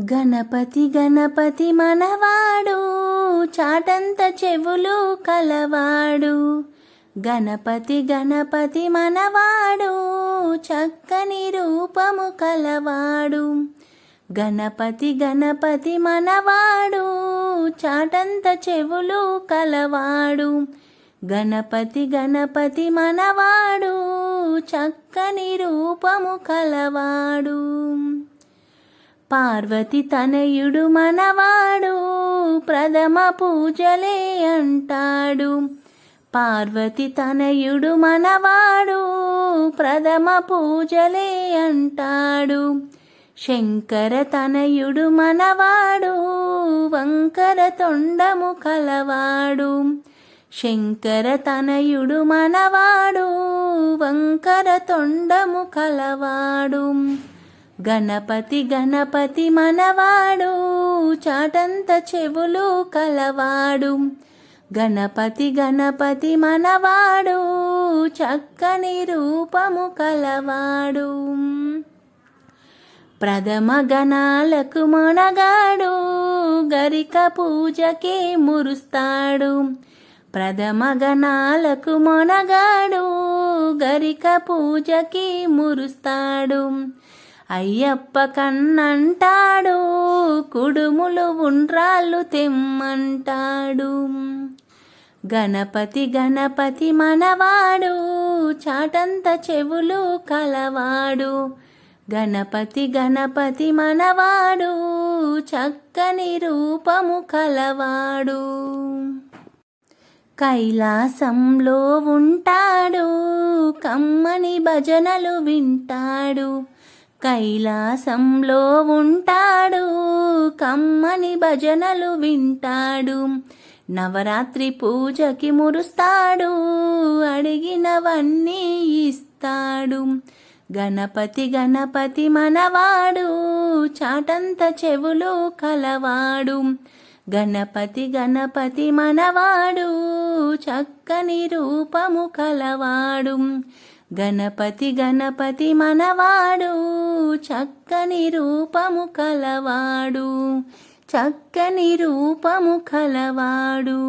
గణపతి గణపతి మనవాడు చాటంత చెవులు కలవాడు. గణపతి గణపతి మనవాడు చక్కని రూపము కలవాడు. గణపతి గణపతి మనవాడు చాటంత చెవులు కలవాడు. గణపతి గణపతి మనవాడు చక్కని రూపము కలవాడు. పార్వతి తనయుడు మనవాడు ప్రథమ పూజలే అంటాడు. పార్వతి తనయుడు మనవాడు ప్రథమ పూజలే అంటాడు. శంకర తనయుడు మనవాడు వంకర తొండము కలవాడు. శంకర తనయుడు మనవాడు వంకర తొండము కలవాడు. గణపతి గణపతి మనవాడు చాటంత చెవులు కలవాడు. గణపతి గణపతి మనవాడు చక్కని రూపము కలవాడు. ప్రథమ గణాలకు మొనగాడు గరిక పూజకే మురుస్తాడు. ప్రథమ గణాలకు మొనగాడు గరిక పూజకి మురుస్తాడు. అయ్యప్ప కన్నంటాడు కుడుములు ఉండ్రాళ్ళు తెమ్మంటాడు. గణపతి గణపతి మనవాడు చాటంత చెవులు కలవాడు. గణపతి గణపతి మనవాడు చక్కని రూపము కలవాడు. కైలాసంలో ఉంటాడు కమ్మని భజనలు వింటాడు. కైలాసంలో ఉంటాడు. కమ్మని భజనలు వింటాడు. నవరాత్రి పూజకి మురుస్తాడు. అడిగినవన్నీ ఇస్తాడు. గణపతి గణపతి మనవాడు. చాటంత చెవులు కలవాడు. గణపతి గణపతి మనవాడు. చక్కని రూపము కలవాడు. గణపతి గణపతి మనవాడు చక్కని రూపము కలవాడు చక్కని రూపము కలవాడు.